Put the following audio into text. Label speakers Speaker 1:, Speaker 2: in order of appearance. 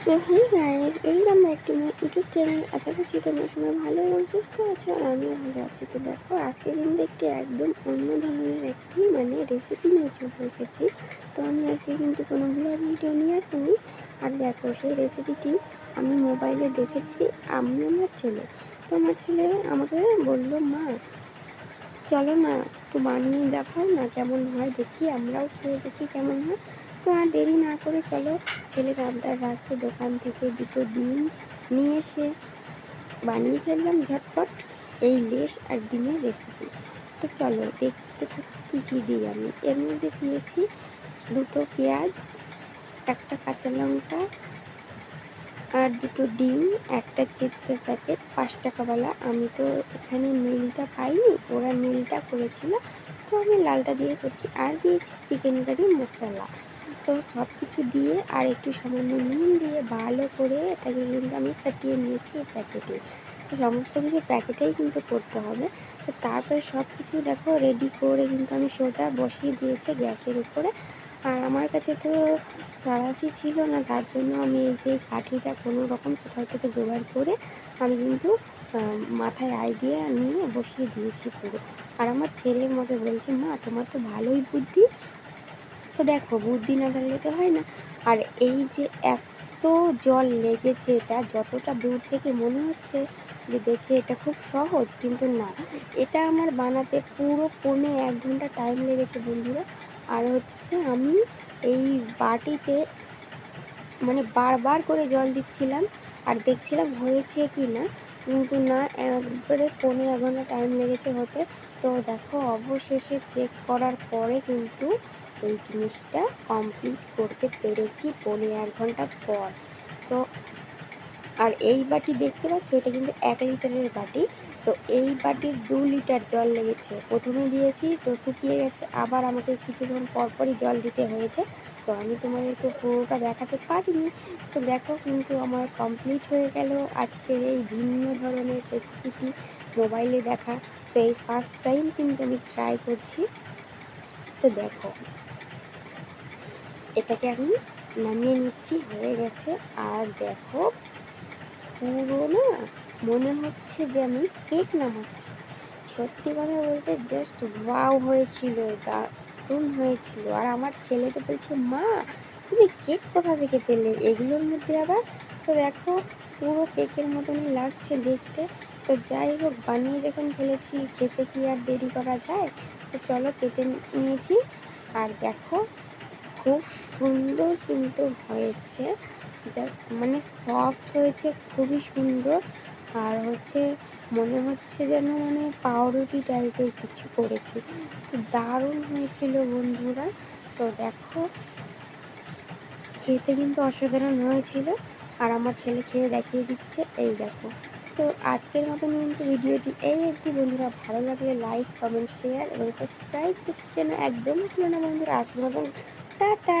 Speaker 1: So hey guys welcome back to my YouTube channel আশা করছি তোমরা সবাই ভালো এবং সুস্থ আছো আর আমিও ভালো আছি। তো দেখো আজকে কিন্তু একটি একদম অন্য ধরনের একটি মানে রেসিপি নিয়ে চলে এসেছি। তো আমি আজকে কিন্তু কোনো ব্লগ ভিডিও নিয়ে আসিনি। আর দেখো, সেই রেসিপিটি আমি মোবাইলে দেখেছি আমি আমার ছেলে। তো আমার ছেলে আমাকে বলল, মা, চলো না একটু বানিয়ে দেখাও না কেমন হয়, দেখি আমরাও খেয়ে দেখি কেমন হয়। তো আর দেরি না করে চলো। ছেলের আবদার রাখতে দোকান থেকে দুটো ডিম নিয়ে এসে বানিয়ে ফেললাম ঝটপট। এই লেস আর ডিমের রেসিপি তো চলো, দেখতে থাকি কী কী দিই আমি। এর মধ্যে দিয়েছি দুটো পেঁয়াজ, একটা কাঁচা লঙ্কা আর দুটো ডিম, একটা চিপসের প্যাকেট পাঁচ টাকাওয়ালা আমি তো এখানে নীলটা পাইনি, ওরা নীলটা করেছিল। তো আমি লালটা দিয়ে করছি। আর দিয়েছি চিকেন কারি মশলা। তো সব কিছু দিয়ে আর একটু সামান্য নুন দিয়ে ভালো করে এটাকে কিন্তু আমি ফাটিয়ে নিয়েছি এই প্যাকেটে। তো সমস্ত কিছু প্যাকেটেই কিন্তু করতে হবে। তো তারপরে সব কিছু দেখো রেডি করে কিন্তু আমি সোজা বসিয়ে দিয়েছি গ্যাসের উপরে। আর আমার কাছে তো সাঁড়াশি ছিল না, তার জন্য আমি এই যে কাঠিটা কোনো রকম কোথাও থেকে জোগাড় করে আমি কিন্তু মাথায় আইডিয়া নিয়ে বসিয়ে দিয়েছি পুরো। আর আমার ছেলে আমাকে বলছে, মা, তোমার তো ভালোই বুদ্ধি তো দেখো বুদ্ধি না থাকলে তো হয় না। আর এই যে এত জল লেগেছে এটা, যতটা দূর থেকে মনে হচ্ছে যে দেখে এটা খুব সহজ, কিন্তু না। এটা আমার বানাতে পুরো পৌনে এক ঘণ্টা টাইম লেগেছে বন্ধুরা। আর হচ্ছে আমি এই বাটিতে মানে বারবার করে জল দিচ্ছিলাম আর দেখছিলাম হয়েছে কি না কিন্তু না, একবারে পৌনে এক ঘণ্টা টাইম লেগেছে হতে। তো দেখো অবশেষে চেক করার পরে কিন্তু এই জিনিসটা কমপ্লিট করতে পেরেছি পৌনে এক ঘণ্টা পর। তো, আর এই বাটি দেখতে পাচ্ছ? এটা কিন্তু এক লিটারের বাটি। তো এই বাটির দু লিটার জল লেগেছে। প্রথমে দিয়েছি, তো শুকিয়ে গেছে। আবার আমাকে কিছুক্ষণ পরপরই জল দিতে হয়েছে। তো আমি তোমাদেরকে পুরোটা দেখাতে পারিনি। তো দেখো কিন্তু আমার কমপ্লিট হয়ে গেল আজকের এই ভিন্ন ধরনের রেসিপিটি মোবাইলে দেখা। তো এই ফার্স্ট টাইম কিন্তু আমি ট্রাই করছি। তো দেখো এটাকে আমি নামিয়ে নিচ্ছি, হয়ে গেছে। আর দেখো পুরো না মনে হচ্ছে যে আমি কেক নামাচ্ছি। সত্যি কথা বলতে জাস্ট ওয়াও হয়েছিল, দারুণ হয়েছিল। আর আমার ছেলে তো বলছে, মা, তুমি কেক কোথা থেকে পেলে? এগুলোর মধ্যে আবার তো দেখো, পুরো কেকের মতনই লাগছে দেখতে। তো যাই হোক, বানিয়ে যখন ফেলেছি, খেতে কি আর দেরি করা যায়? তো চলো কেটে নিয়েছি। আর দেখো খুব সুন্দর কিন্তু হয়েছে। জাস্ট মানে সফট হয়েছে, খুবই সুন্দর। আর হচ্ছে মনে হচ্ছে যেন মানে পাউরুটি টাইপের কিছু করেছি। তো দারুণ হয়েছিল বন্ধুরা। তো দেখো, খেতে কিন্তু অসাধারণ হয়েছিল। আর আমার ছেলে খেয়ে দেখিয়ে দিচ্ছে, এই দেখো। তো আজকের মতন কিন্তু ভিডিওটি এই একটি বন্ধুরা, ভালো লাগলে লাইক কমেন্ট শেয়ার এবং সাবস্ক্রাইব করতে যেন একদম ভুলো না বন্ধুরা। আজকের মতন টাটা